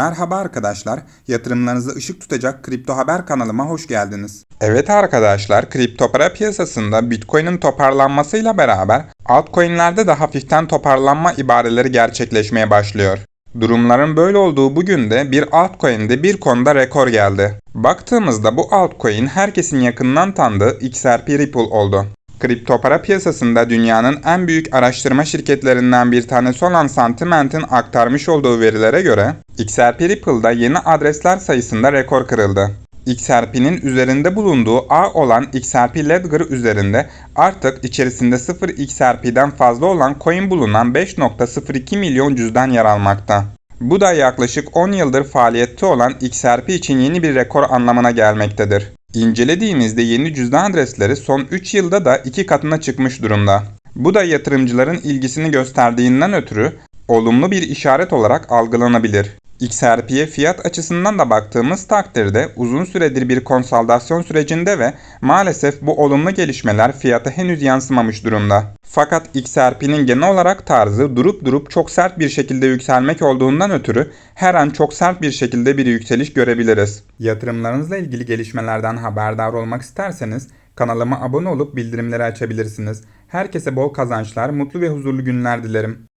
Merhaba arkadaşlar, yatırımlarınızı ışık tutacak kripto haber kanalıma hoş geldiniz. Evet arkadaşlar, kripto para piyasasında Bitcoin'in toparlanmasıyla beraber altcoin'lerde de hafiften toparlanma ibareleri gerçekleşmeye başlıyor. Durumların böyle olduğu bugün de bir altcoin'de bir konuda rekor geldi. Baktığımızda bu altcoin herkesin yakından tanıdığı XRP Ripple oldu. Kripto para piyasasında dünyanın en büyük araştırma şirketlerinden bir tanesi olan Sentiment'in aktarmış olduğu verilere göre XRP Ripple'da yeni adresler sayısında rekor kırıldı. XRP'nin üzerinde bulunduğu ağ olan XRP Ledger üzerinde artık içerisinde 0 XRP'den fazla olan coin bulunan 5.02 milyon cüzdan yer almakta. Bu da yaklaşık 10 yıldır faaliyette olan XRP için yeni bir rekor anlamına gelmektedir. İncelediğimizde yeni cüzdan adresleri son 3 yılda da 2 katına çıkmış durumda. Bu da yatırımcıların ilgisini gösterdiğinden ötürü olumlu bir işaret olarak algılanabilir. XRP'ye fiyat açısından da baktığımız takdirde uzun süredir bir konsolidasyon sürecinde ve maalesef bu olumlu gelişmeler fiyata henüz yansımamış durumda. Fakat XRP'nin genel olarak tarzı durup durup çok sert bir şekilde yükselmek olduğundan ötürü her an çok sert bir şekilde bir yükseliş görebiliriz. Yatırımlarınızla ilgili gelişmelerden haberdar olmak isterseniz kanalıma abone olup bildirimleri açabilirsiniz. Herkese bol kazançlar, mutlu ve huzurlu günler dilerim.